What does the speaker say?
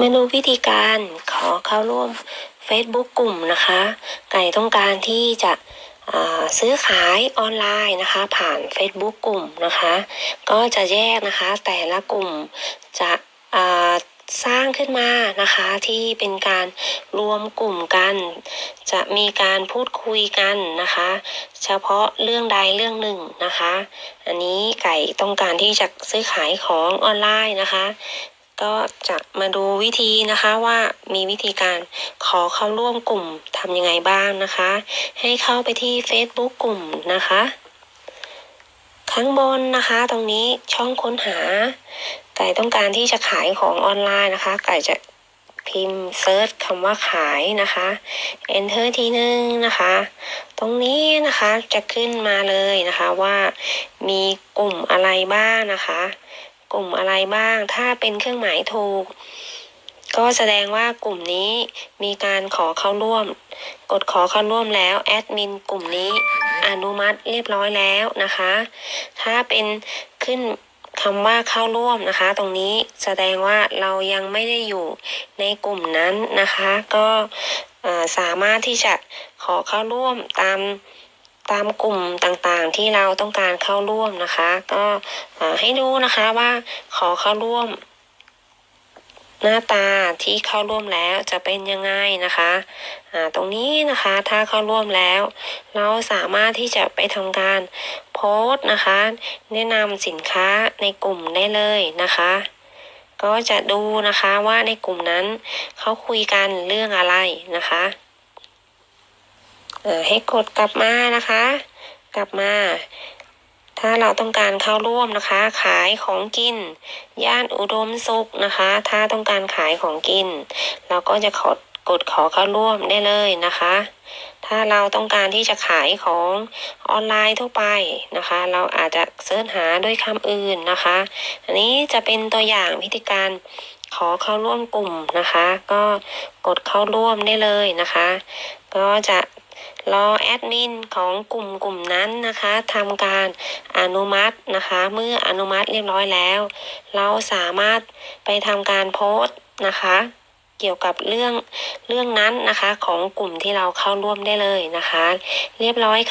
มาดูวิธีการขอเข้าร่วม Facebook กลุ่มนะคะ ไก่ต้องการที่จะซื้อขายออนไลน์นะคะ ผ่าน Facebook กลุ่มนะคะ ก็จะแยกนะคะแต่ละกลุ่มจะสร้างขึ้นมานะคะที่เป็นการรวมกลุ่มกัน จะมีการพูดคุยกันนะคะ เฉพาะเรื่องใดเรื่องหนึ่งนะคะ อันนี้ไก่ต้องการที่จะซื้อขายของออนไลน์นะคะ ก็จะมาดูวิธีนะคะว่ามีวิธีการขอเข้าร่วมกลุ่มทำยังไงบ้างนะคะ ให้เข้าไปที่ Facebook กลุ่มนะคะ ข้างบนนะคะตรงนี้ช่องค้นหา ไก่ต้องการที่จะขายของออนไลน์นะคะ ไก่จะพิมพ์เซิร์ชคำว่าขายนะคะ enter ทีนึงนะคะ ตรงนี้นะคะจะขึ้นมาเลยนะคะว่ามีกลุ่มอะไรบ้างนะคะ กลุ่มอะไรบ้าง ถ้าเป็นเครื่องหมายถูก ก็แสดงว่ากลุ่มนี้มีการขอเข้าร่วม กดขอเข้าร่วมแล้วแอดมินกลุ่มนี้อนุมัติเรียบร้อยแล้วนะคะ ถ้าเป็นขึ้นคำว่าเข้าร่วมนะคะ ตรงนี้แสดงว่าเรายังไม่ได้อยู่ในกลุ่มนั้นนะคะ ก็สามารถที่จะขอเข้าร่วมตาม ตามกลุ่มต่างๆที่เราต้องการเข้าร่วมนะคะ ก็ให้ดูนะคะว่าขอเข้าร่วม หน้าตาที่เข้าร่วมแล้วจะเป็นยังไงนะคะตรงนี้นะคะถ้าเข้าร่วมแล้ว เราสามารถที่จะไปทำการโพสต์นะคะ แนะนำสินค้าในกลุ่มได้เลยนะคะก็จะดูนะคะว่าในกลุ่มนั้นเขาคุยกันเรื่องอะไรนะคะ เออให้กดกลับมานะคะ กลับมา ถ้าเราต้องการเข้าร่วมนะคะ ขายของกิน ย่านอุดมสุขนะคะ ถ้าต้องการขายของกิน เราก็จะขอกดขอเข้าร่วมได้เลยนะคะ ถ้าเราต้องการที่จะขายของออนไลน์ทั่วไปนะคะ เราอาจจะเสิร์ชหาด้วยคำอื่นนะคะ อันนี้จะเป็นตัวอย่างวิธีการ ขอเข้าร่วมกลุ่มนะคะ ก็กดเข้าร่วมได้เลยนะคะ ก็จะรอแอดมินของกลุ่มกลุ่มนั้นนะคะทำการอนุมัตินะคะ เมื่ออนุมัติเรียบร้อยแล้ว เราสามารถไปทำการโพสต์นะคะ เกี่ยวกับเรื่องเรื่องนั้นนะคะของกลุ่มที่เราเข้าร่วมได้เลยนะคะ เรียบร้อยค่ะ